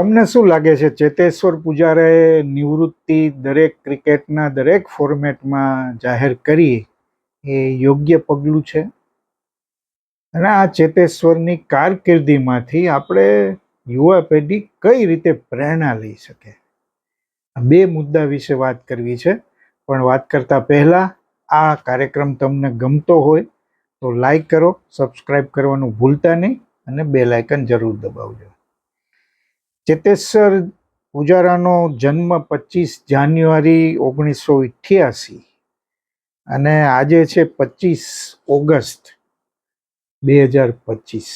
તમને શું લાગે છે, ચેતેશ્વર પૂજારાએ નિવૃત્તિ દરેક ક્રિકેટના દરેક ફોર્મેટમાં જાહેર કરી એ યોગ્ય પગલું છે? અને આ ચેતેશ્વરની કારકિર્દીમાંથી આપણે યુવા પેઢી કઈ રીતે પ્રેરણા લઈ શકે? બે મુદ્દા વિશે વાત કરવી છે, પણ વાત કરતા પહેલા આ કાર્યક્રમ તમને ગમતો હોય તો લાઈક કરો સબસ્ક્રાઈબ કરવાનું ભૂલતા નહીં અને બે લાયકન જરૂર દબાવજો. ચેતેશ્વર પૂજારાનો જન્મ પચીસ જાન્યુઆરી ઓગણીસો અઠ્યાસી અને આજે છે પચીસ ઓગસ્ટ બે હજાર પચીસ.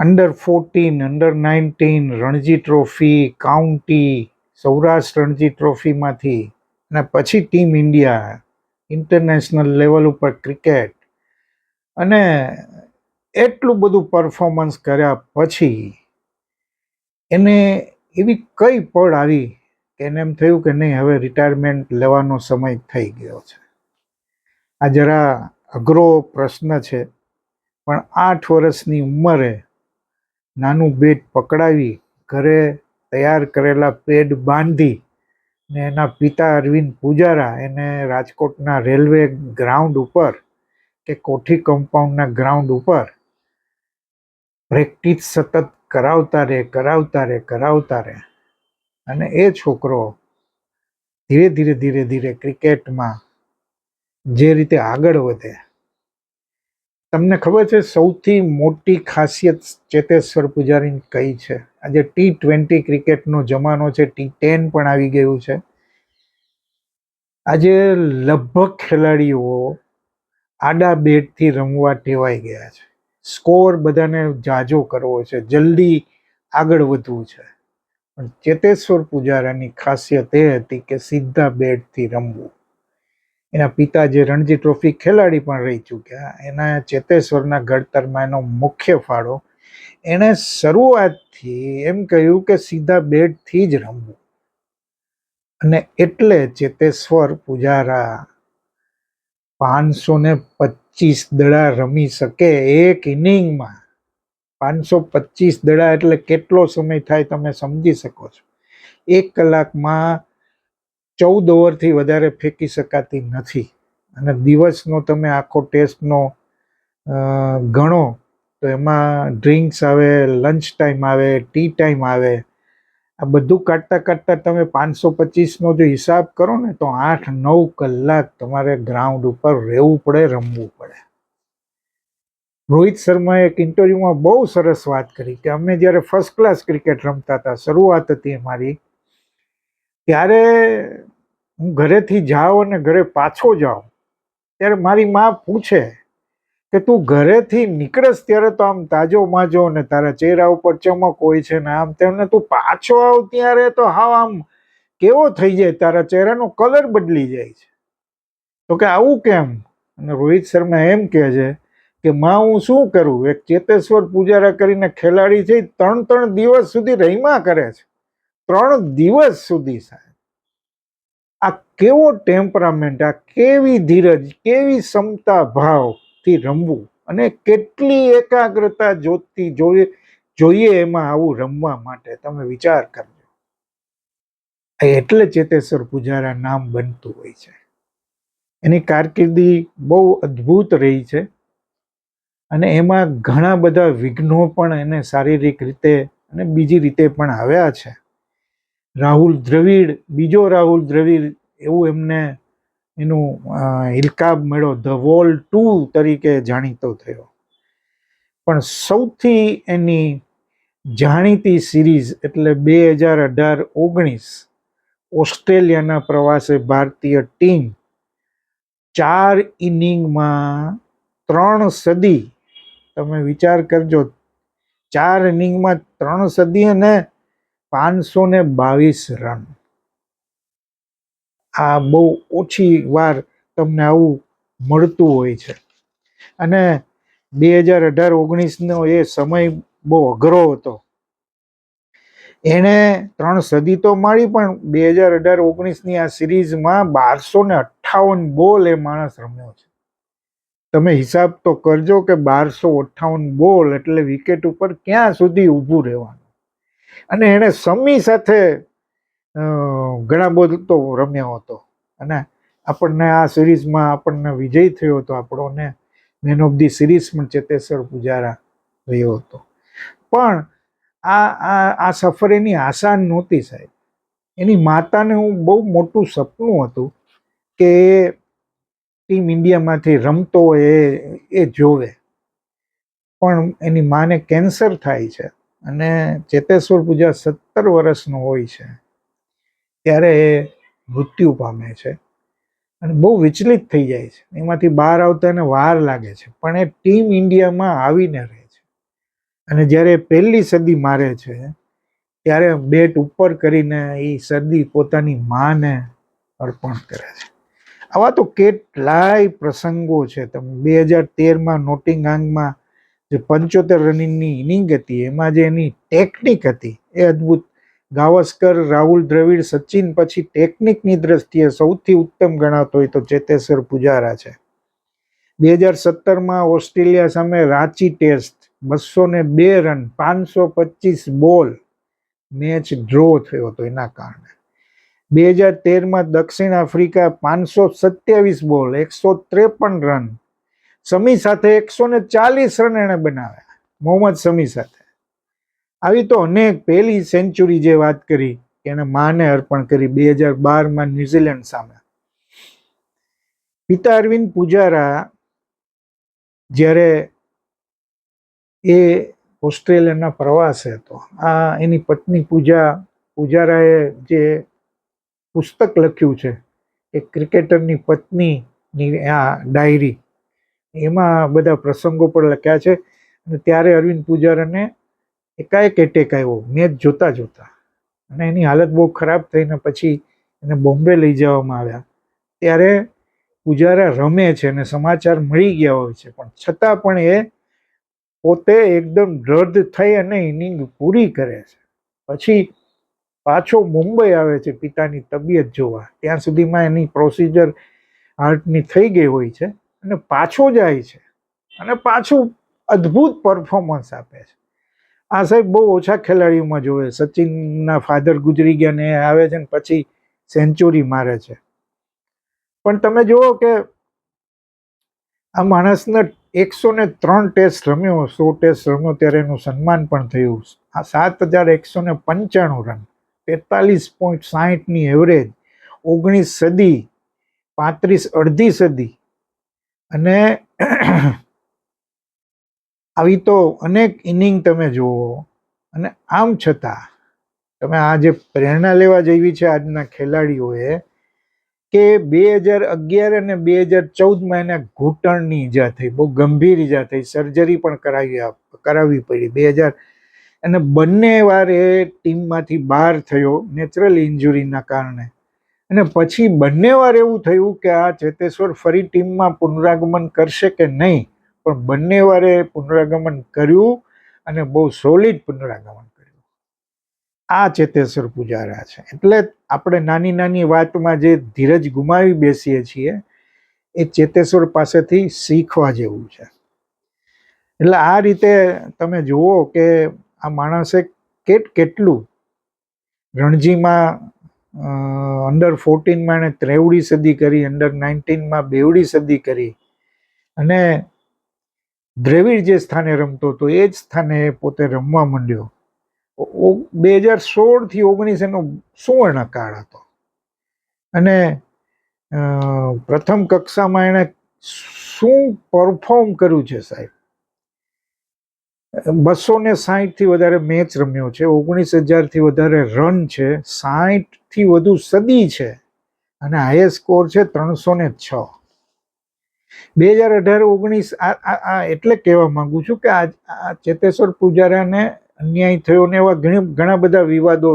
Under fourteen under nineteen Ranji trophy county Saurashtra Ranji ટ્રોફીમાંથી અને પછી ટીમ ઇન્ડિયા ઇન્ટરનેશનલ લેવલ ઉપર ક્રિકેટ અને એટલું બધું પરફોર્મન્સ કર્યા પછી એને એવી કઈ પળ આવી કે એને એમ થયું કે નહીં, હવે રિટાયરમેન્ટ લેવાનો સમય થઈ ગયો છે. આ જરા અઘરો પ્રશ્ન છે, પણ આઠ વર્ષની ઉંમરે નાનું બેટ પકડાવી, ઘરે તૈયાર કરેલા પેડ બાંધી ને એના પિતા અરવિંદ પૂજારા એને રાજકોટના રેલવે ગ્રાઉન્ડ ઉપર કે કોઠી કમ્પાઉન્ડના ગ્રાઉન્ડ ઉપર પ્રેક્ટિસ સતત કરાવતા રહે કરાવતા રહે કરાવતા રહે. અને એ છોકરો ધીરે ધીરે ધીરે ધીરે ક્રિકેટમાં જે રીતે આગળ વધે. તમને ખબર છે સૌથી મોટી ખાસિયત ચેતેશ્વર પૂજારીની કઈ છે? આજે ટી ટ્વેન્ટી ક્રિકેટનો જમાનો છે, ટી ટેન પણ આવી ગયું છે. આજે લગભગ ખેલાડીઓ આડા બેટથી રમવા ટેવાઈ ગયા છે. સ્કોર બધાને જાજો કરવો છે, જલ્દી આગળ વધવું છે. પણ ચેતેશ્વર પૂજારાની ખાસિયત એ હતી કે સીધા બેટથી રમવું. એના પિતા જે રણજી ટ્રોફી ખેલાડી પણ રહી ચૂક્યા. એના ચેતેશ્વરના ઘડતરમાં એનો મુખ્ય ફાળો એણે શરૂઆતથી એમ કહ્યું કે સીધા બેટથી જ રમવું. અને એટલે ચેતેશ્વર પૂજારા પાંચસો ને પચીસ દડા રમી શકે એક ઇનિંગમાં. પાંચસો પચીસ દડા એટલે કેટલો સમય થાય તમે સમજી શકો છો. એક કલાકમાં ચૌદ ઓવરથી વધારે ફેંકી શકાતી નથી. અને દિવસનો તમે આખો ટેસ્ટનો ગણો તો એમાં ડ્રિંક્સ આવે, લંચ ટાઈમ આવે, ટી ટાઈમ આવે આ બધું કાઢતા કાઢતા તમે પાંચસો પચીસનો જો હિસાબ કરો ને, તો આઠ નવ કલાક તમારે ગ્રાઉન્ડ ઉપર રહેવું પડે, રમવું પડે. રોહિત શર્માએ એક ઇન્ટરવ્યુમાં બહુ સરસ વાત કરી કે અમે જ્યારે ફર્સ્ટ ક્લાસ ક્રિકેટ રમતા હતા, શરૂઆત હતી અમારી, ત્યારે હું ઘરેથી જાઉં અને ઘરે પાછો જાઉં, ત્યારે મારી માં પૂછે કે તું ઘરેથી નીકળસ ત્યારે તો આમ તાજો માજો ને તારા ચહેરા ઉપર ચમક હોય છે ને આમ તેમને તું પાછો આવ ત્યારે તો હાવ આમ કેવો થઈ જાય, તારા ચહેરાનો કલર બદલી જાય છે. તો કે આવું કેમ? અને રોહિત શર્મા એમ કહે છે કે માં, હું શું કરું? એક ચેતેશ્વર પૂજારા કરીને ખેલાડી છે, ત્રણ ત્રણ દિવસ સુધી રહીમાં કરે છે. ત્રણ દિવસ સુધી સાહેબ. આ કેવો ટેમ્પરામેન્ટ આ કેવી ધીરજ, કેવી ક્ષમતા ભાવથી રમવું અને કેટલી એકાગ્રતા જોતી જોઈએ જોઈએ એમાં આવું રમવા માટે તમે વિચાર કરજો. એટલે ચેતેશ્વર પૂજારા નામ બનતું હોય છે. એની કારકિર્દી બહુ અદ્ભુત રહી છે અને એમાં ઘણા બધા વિઘ્નો પણ એને શારીરિક રીતે અને બીજી રીતે પણ આવ્યા છે. રાહુલ દ્રવિડ, બીજો રાહુલ દ્રવિડ એવું એમને એનું હિલકાબ મેળો ધ વોલ ટુ તરીકે જાણીતો થયો. પણ સૌથી એની જાણીતી સિરીઝ એટલે બે હજાર અઢાર ઓગણીસ ઓસ્ટ્રેલિયાના પ્રવાસે ભારતીય ટીમ ચાર ઇનિંગમાં ત્રણ સદી, તમે વિચાર કરજો, ચાર ઇનિંગમાં ત્રણ સદી અને પાંચસો ને બાવીસ રન. આ બહુ ઓછી વાર તમને આવું મળતું હોય છે. અને બે હજાર અઢાર ઓગણીસનો એ સમય બહુ અઘરો હતો. એણે ત્રણ સદી તો માળી પણ બે હજાર અઢાર ઓગણીસની આ સિરીઝમાં બારસો ને અઠ્ઠાવન બોલ એ માણસ રમ્યો છે. તમે હિસાબ તો કરજો કે બારસો અઠ્ઠાવન બોલ એટલે વિકેટ ઉપર ક્યાં સુધી ઊભું રહેવાનું. અને એણે સમી સાથે ઘણા તો રમ્યો હતો. અને આપણને આ સિરીઝમાં આપણને વિજય થયો હતો આપણોને મેન ઓફ ધી સિરીઝ પણ ચેતેશ્વર પૂજારા રહ્યો હતો. પણ આ આ સફર એની આસાન નહોતી સાહેબ. એની માતાને હું બહુ મોટું સપનું હતું કે ટીમ ઇન્ડિયામાંથી રમતો એ એ જોવે. પણ એની માને કેન્સર થાય છે અને ચેતેશ્વર પૂજા સત્તર વર્ષનો હોય છે. ત્યારે એ મૃત્યુ પામે છે. અને બહુ વિચલિત થઈ જાય છે. એમાંથી બહાર આવતા એને વાર લાગે છે. પણ એ ટીમ ઇન્ડિયામાં આવીને રહે છે. અને જ્યારે પહેલી સદી મારે છે, ત્યારે બેટ ઉપર કરીને એ સદી પોતાની માને અર્પણ કરે છે. આવા તો કેટલાય પ્રસંગો છે. તમે બે હજાર તેરમાં નોટિંગહામમાં જે પંચોતેર રનિંગની ઇનિંગ હતી, એમાં જે એની ટેકનિક હતી, એ અદ્ભુત ગાવસ્કર, રાહુલ દ્રવિડ, સચિન પછી ટેકનિકની દ્રષ્ટિએ સૌથી ઉત્તમ ગણાતો હોય તો ચેતેશ્વર પુજારા છે. બે હજાર સત્તરમાં ઓસ્ટ્રેલિયા સામે રાંચી ટેસ્ટ બસો ને બે રન, પાંચસો પચીસ બોલ, મેચ ડ્રો થયો હતો એના કારણે. બે હજાર તેરમાં દક્ષિણ આફ્રિકા પાંચસો સત્યાવીસ બોલ, એકસો ત્રેપન રન, સમી સાથે એકસો ને ચાલીસ રન એણે બનાવ્યા. મોહમ્મદ સમી સાથે. આવી તો અનેક પહેલી સેન્ચુરી જે વાત કરી એને માને અર્પણ કરી બે હજાર બારમાં ન્યુઝીલેન્ડ સામે. પિતા અરવિંદ પુજારા જ્યારે એ ઓસ્ટ્રેલિયાના પ્રવાસે હતો, આ એની પત્ની પૂજા, પૂજારાએ જે પુસ્તક લખ્યું છે, એ ક્રિકેટરની પત્નીની આ ડાયરી, એમાં બધા પ્રસંગો પણ લખ્યા છે. અને ત્યારે અરવિંદ પુજારાને એકાએક એટેક આવ્યો. મેચ જોતા જોતા. અને એની હાલત બહુ ખરાબ થઈને પછી એને બોમ્બે લઈ જવામાં આવ્યા. ત્યારે પુજારા રમે છે અને સમાચાર મળી ગયા હોય છે. પણ છતાં પણ એ પોતે એકદમ દ્રઢ થઈ અને ઇનિંગ પૂરી કરે છે. પછી પાછો મુંબઈ આવે છે પિતાની તબિયત જોવા. ત્યાં સુધીમાં એની પ્રોસિજર હાર્ટની થઈ ગઈ હોય છે અને પાછો જાય છે. અને પાછું અદ્ભુત પરફોર્મન્સ આપે છે. આ સાહેબ બહુ ઓછા ખેલાડીઓમાં જોવે સચિનના ફાધર ગુજરી ગયા ને આવે છે ને પછી સેન્ચુરી મારે છે. પણ તમે જુઓ કે આ માણસને એકસો ને ત્રણ ટેસ્ટ રમ્યો, સો ટેસ્ટ રમ્યો ત્યારે એનું સન્માન પણ થયું. આ સાત હજાર એકસો ને પંચાણું રન, તેતાલીસ પોઈન્ટ સાહીઠની એવરેજ ઓગણીસ સદી, પાંત્રીસ અડધી સદી અને આવી તો અનેક ઇનિંગ તમે જુઓ. અને આમ છતાં, તમે આ જે પ્રેરણા લેવા જેવી છે આજના ખેલાડીઓએ, કે બે હજાર અગિયાર અને બે હજાર ચૌદમાં એને ઘૂંટણની ઈજા થઈ, બહુ ગંભીર ઈજા થઈ સર્જરી પણ કરાવી કરાવવી પડી. બે હજાર અને બંને વાર એ ટીમમાંથી બહાર થયો, નેચરલ ઇન્જુરીના કારણે. અને પછી બંને વાર એવું થયું કે આ ચેતેશ્વર ફરી ટીમમાં પુનરાગમન કરશે કે નહીં? પણ બંને વારે પુનરાગમન કર્યું અને બહુ સોલિડ પુનરાગમન કર્યું. આ ચેતેશ્વર પુજારા છે. એટલે આપણે નાની નાની વાતમાં જે ધીરજ ગુમાવી બેસીએ છીએ, એ ચેતેશ્વર પાસેથી શીખવા જેવું છે. એટલે આ રીતે તમે જુઓ કે આ માણસે કેટ કેટલું રણજીમાં અંડર ફોર્ટીનમાં એણે ત્રેવડી સદી કરી અંડર નાઇન્ટીનમાં બેવડી સદી કરી અને દ્રવિડ જે સ્થાને રમતો હતો, એ જ સ્થાને પોતે રમવા માંડ્યો. બે હજાર સોળથી ઓગણીસ એનો સુવર્ણ કાળ હતો. અને પ્રથમ કક્ષામાં એણે શું પરફોર્મ કર્યું છે સાહેબ? બસો ને સાહીઠથી વધારે મેચ રમ્યો છે ઓગણીસ હજારથી વધારે રન છે, સાહીઠથી વધુ સદી છે, અને હાઈએસ્ટ સ્કોર છે ત્રણસો ને છ. બે હજાર અઢાર, ઓગણીસ, આ એટલે કહેવા માંગુ છું કે આ ચેતેશ્વર પુજારાને અન્યાય થયો ને એવા ઘણા બધા વિવાદો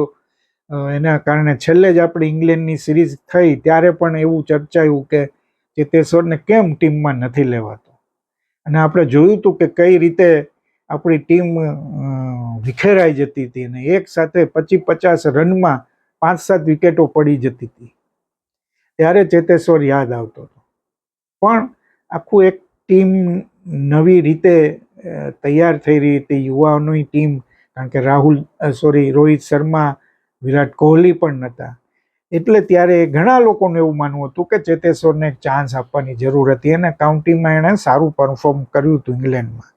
એના કારણે છેલ્લે જ આપણી ઇંગ્લેન્ડની સિરીઝ થઈ, ત્યારે પણ એવું ચર્ચાયું કે ચેતેશ્વરને કેમ ટીમમાં નથી લેવાતો? અને આપણે જોયું હતું કે કઈ રીતે આપણી ટીમ વિખેરાઈ જતી હતી અને એક સાથે પચીસ પચાસ રનમાં પાંચ સાત વિકેટો પડી જતી હતી. ત્યારે ચેતેશ્વર યાદ આવતો હતો. પણ આખું એક ટીમ નવી રીતે તૈયાર થઈ રહી હતી. યુવાઓની ટીમ, કારણ કે રાહુલ સોરી, રોહિત શર્મા, વિરાટ કોહલી પણ નહોતા એટલે ત્યારે ઘણા લોકોનું એવું માનવું હતું કે ચેતેશ્વરને ચાન્સ આપવાની જરૂર હતી. અને કાઉન્ટીમાં એણે સારું પરફોર્મ કર્યું હતું ઇંગ્લેન્ડમાં.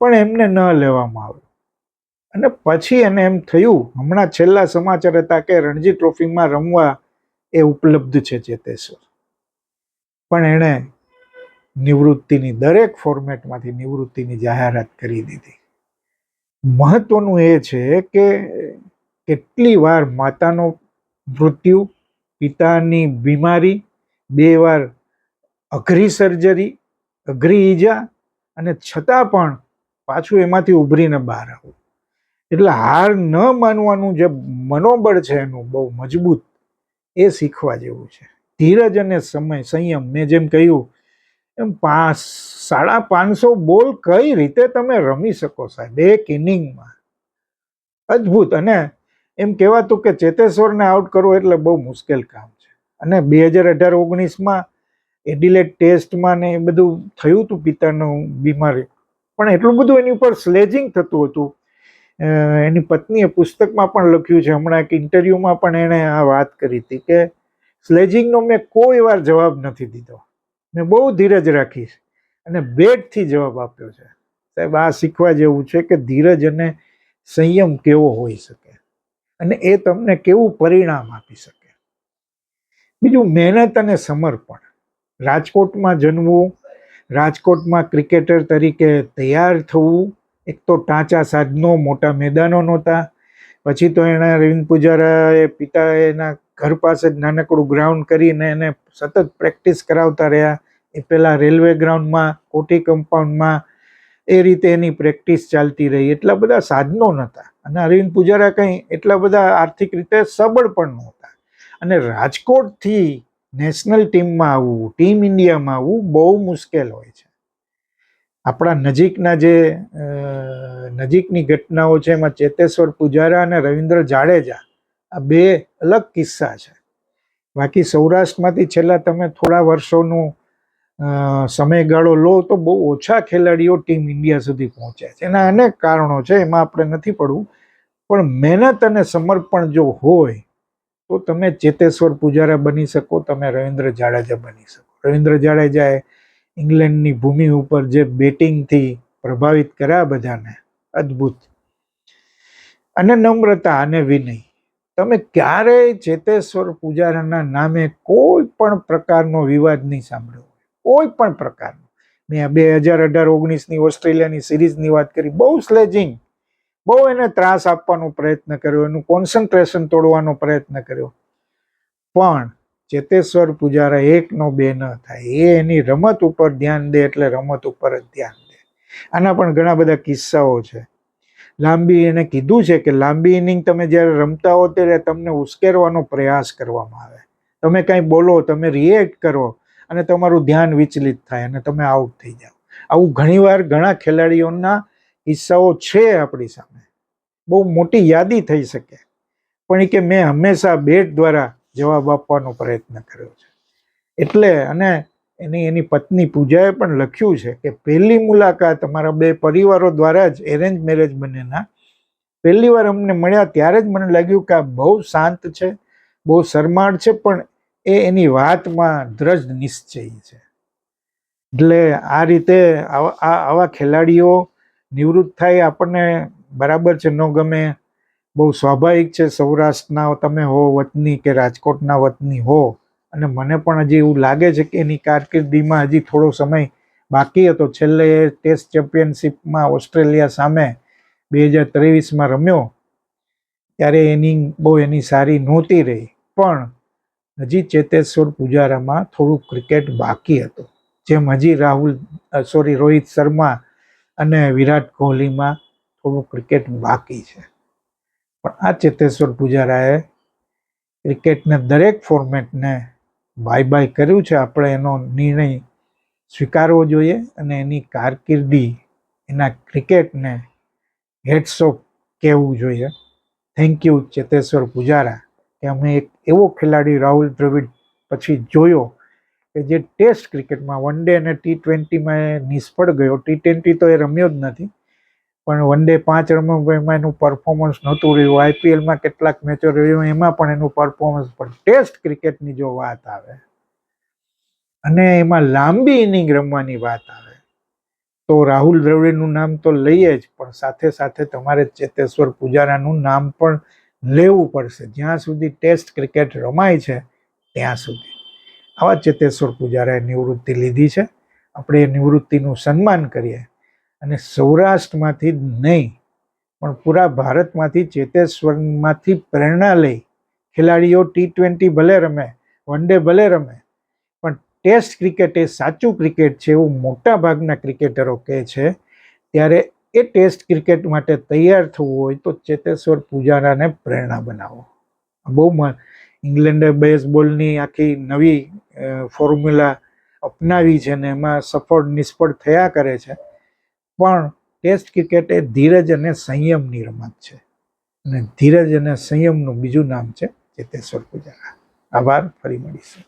પણ એમને ન લેવામાં આવ્યું. અને પછી એને એમ થયું, હમણાં છેલ્લા સમાચાર હતા કે રણજી ટ્રોફીમાં રમવા એ ઉપલબ્ધ છે ચેતેશ્વર. પણ એણે નિવૃત્તિની દરેક ફોર્મેટમાંથી નિવૃત્તિની જાહેરાત કરી દીધી. મહત્વનું એ છે કે કેટલી વાર માતાનો મૃત્યુ, પિતાની બીમારી, બે વાર અઘરી સર્જરી અઘરી ઈજા અને છતાં પણ પાછું એમાંથી ઉભરીને બહાર આવવું. એટલે હાર ન માનવાનું જે મનોબળ છે એનું બહુ મજબૂત એ શીખવા જેવું છે. ધીરજ અને સમય, સંયમ, મેં જેમ કહ્યું એમ પાંચ સાડા પાંચસો બોલ કઈ રીતે તમે રમી શકો સાહેબ? એક ઇનિંગમાં. અદ્ભુત. અને એમ કહેવાતું કે ચેતેશ્વરને આઉટ કરવો એટલે બહુ મુશ્કેલ કામ છે. અને બે હજાર અઢાર ઓગણીસમાં એડિલેટ ટેસ્ટમાં ને એ બધું થયું હતું પિતાનું બીમારી. પણ એટલું બધું એની ઉપર સ્લેજિંગ થતું હતું. એની પત્નીએ પુસ્તકમાં પણ લખ્યું છે, હમણાં એક ઇન્ટરવ્યુમાં પણ એણે આ વાત કરી હતી કે સ્લેજિંગનો મેં કોઈ વાર જવાબ નથી દીધો. મેં બહુ ધીરજ રાખી છે અને બેટથી જવાબ આપ્યો છે. સાહેબ, આ શીખવા જેવું છે કે ધીરજ અને સંયમ કેવો હોઈ શકે અને એ તમને કેવું પરિણામ આપી શકે. બીજું, મહેનત અને સમર્પણ. રાજકોટમાં જન્મવું, રાજકોટમાં ક્રિકેટર તરીકે તૈયાર થવું, એક તો ટાંચા સાધનો મોટા મેદાનો નહોતા, પછી તો એના રવિન્દ્ર પૂજારાએ પિતા એના ઘર પાસે જ નાનકડું ગ્રાઉન્ડ કરીને એને સતત પ્રેક્ટિસ કરાવતા રહ્યા. એ પહેલાં રેલવે ગ્રાઉન્ડમાં કોઠી કમ્પાઉન્ડમાં એ રીતે એની પ્રેક્ટિસ ચાલતી રહી. એટલા બધા સાધનો નહોતા. અને અરવિંદ પૂજારા કંઈ એટલા બધા આર્થિક રીતે સબળ પણ નહોતા. અને રાજકોટથી નેશનલ ટીમમાં આવવું ટીમ ઇન્ડિયામાં આવવું બહુ મુશ્કેલ હોય છે. આપણા નજીકના જે નજીકની ઘટનાઓ છે, એમાં ચેતેશ્વર પૂજારા અને રવિન્દ્ર જાડેજા આ બે અલગ કિસ્સા છે. બાકી સૌરાષ્ટ્રમાંથી છેલ્લા તમે થોડા વર્ષોનું સમયગાળો લો તો બહુ ઓછા ખેલાડીઓ ટીમ ઇન્ડિયા સુધી પહોંચ્યા છે. એના અનેક કારણો છે, એમાં આપણે નથી પડવું. પણ મહેનત અને સમર્પણ જો હોય, તો તમે ચેતેશ્વર પૂજારા બની શકો, તમે રવિન્દ્ર જાડેજા બની શકો. રવિન્દ્ર જાડેજાએ ઇંગ્લેન્ડની ભૂમિ ઉપર જે બેટિંગથી પ્રભાવિત કર્યા બધાને, અદ્ભુત. અને નમ્રતા અને વિનય. તમે ક્યારેય ચેતેશ્વર પૂજારાના નામે કોઈ પણ પ્રકારનો વિવાદ નહીં સાંભળ્યો કોઈ પણ પ્રકારનો. મેં બે હજાર અઢાર ઓગણીસની ઓસ્ટ્રેલિયાની સિરીઝની વાત કરી. બહુ સ્લેજિંગ બહુ એને ત્રાસ આપવાનો પ્રયત્ન કર્યો. એનું કોન્સન્ટ્રેશન તોડવાનો પ્રયત્ન કર્યો. પણ ચેતેશ્વર પૂજારા એકનો બે ન થાય. એ એની રમત ઉપર ધ્યાન દે એટલે રમત ઉપર જ ધ્યાન દે. આના પણ ઘણા બધા કિસ્સાઓ છે. લાંબી એને કીધું છે કે લાંબી ઇનિંગ તમે જ્યારે રમતા હો ત્યારે તમને ઉશ્કેરવાનો પ્રયાસ કરવામાં આવે. તમે કાંઈ બોલો, તમે રિએક્ટ કરો અને તમારું ધ્યાન વિચલિત થાય અને તમે આઉટ થઈ જાઓ. આવું ઘણીવાર ઘણા ખેલાડીઓના કિસ્સાઓ છે આપણી સામે. બહુ મોટી યાદી થઈ શકે. પણ એ કે મેં હંમેશા બેટ દ્વારા જવાબ આપવાનો પ્રયત્ન કર્યો છે. એટલે અને એની એની પત્ની પૂજાએ પણ લખ્યું છે કે પહેલી મુલાકાત અમારા બે પરિવારો દ્વારા જ એરેન્જ મેરેજ બંનેના. પહેલી વાર અમને મળ્યા ત્યારે જ મને લાગ્યું કે આ બહુ શાંત છે, બહુ શરમાળ છે, પણ એ એની વાતમાં દ્રઢ નિશ્ચયી છે. એટલે આ રીતે આવા ખેલાડીઓ નિવૃત્ત થાય આપણને બરાબર છે, ન ગમે, બહુ સ્વાભાવિક છે. સૌરાષ્ટ્રના તમે હો, વતની કે રાજકોટના વતની હો અને મને પણ હજી એવું લાગે છે કે એની કારકિર્દીમાં હજી થોડો સમય બાકી હતો. છેલ્લે ટેસ્ટ ચેમ્પિયનશિપમાં ઓસ્ટ્રેલિયા સામે બે હજાર ત્રેવીસમાં રમ્યો. ત્યારે એની બહુ એની સારી નહોતી રહી. પણ હજી ચેતેશ્વર પૂજારામાં થોડું ક્રિકેટ બાકી હતું. જેમ હજી રાહુલ સોરી રોહિત શર્મા અને વિરાટ કોહલીમાં થોડું ક્રિકેટ બાકી છે. પણ આ ચેતેશ્વર પૂજારાએ ક્રિકેટના દરેક ફોર્મેટને બાય બાય કર્યું છે, આપણે એનો નિર્ણય સ્વીકારવો જોઈએ અને એની કારકિર્દી, એના ક્રિકેટને હેડ્સ ઓફ કહેવું જોઈએ. થેન્ક યુ ચેતેશ્વર પૂજારા, કે અમે એક એવો ખેલાડી, રાહુલ દ્રવિડ, પછી જોયો કે જે ટેસ્ટ ક્રિકેટમાં વન ડે અને ટી ટ્વેન્ટીમાં એ નિષ્ફળ ગયો. ટી ટ્વેન્ટી તો એ રમ્યો જ નથી. પણ વન ડે પાંચ રમ્યો એમાં એનું પરફોર્મન્સ નહોતું રહ્યું. આઈપીએલમાં કેટલાક મેચો રહ્યું, એમાં પણ એનું પરફોર્મન્સ પણ. ટેસ્ટ ક્રિકેટની જો વાત આવે, અને એમાં લાંબી ઇનિંગ રમવાની વાત આવે, તો રાહુલ દ્રવિડનું નામ તો લઈએ જ, પણ સાથે સાથે તમારે ચેતેશ્વર પુજારાનું નામ પણ લેવું પડશે. જ્યાં સુધી ટેસ્ટ ક્રિકેટ રમાય છે, ત્યાં સુધી. આવા ચેતેશ્વર પુજારાએ નિવૃત્તિ લીધી છે. આપણે એ નિવૃત્તિનું સન્માન કરીએ. અને સૌરાષ્ટ્રમાંથી જ નહીં, પણ પૂરા ભારતમાંથી ચેતેશ્વરમાંથી પ્રેરણા લઈ ખેલાડીઓ ટી ટ્વેન્ટી ભલે રમે, વન ડે ભલે રમે, પણ ટેસ્ટ ક્રિકેટ એ સાચું ક્રિકેટ છે એવું મોટા ભાગના ક્રિકેટરો કહે છે. ત્યારે એ ટેસ્ટ ક્રિકેટ માટે તૈયાર થવું હોય તો ચેતેશ્વર પૂજારાને પ્રેરણા બનાવો. બહુ ઇંગ્લેન્ડે બેઝબોલની આખી નવી ફોર્મ્યુલા અપનાવી છે ને એમાં સફળ નિષ્ફળ થયા કરે છે. પણ ટેસ્ટ ક્રિકેટ એ ધીરજ અને સંયમની રમત છે. અને ધીરજ અને સંયમનું બીજું નામ છે ચેતેશ્વર પૂજારા. આભાર, ફરી મળીશું.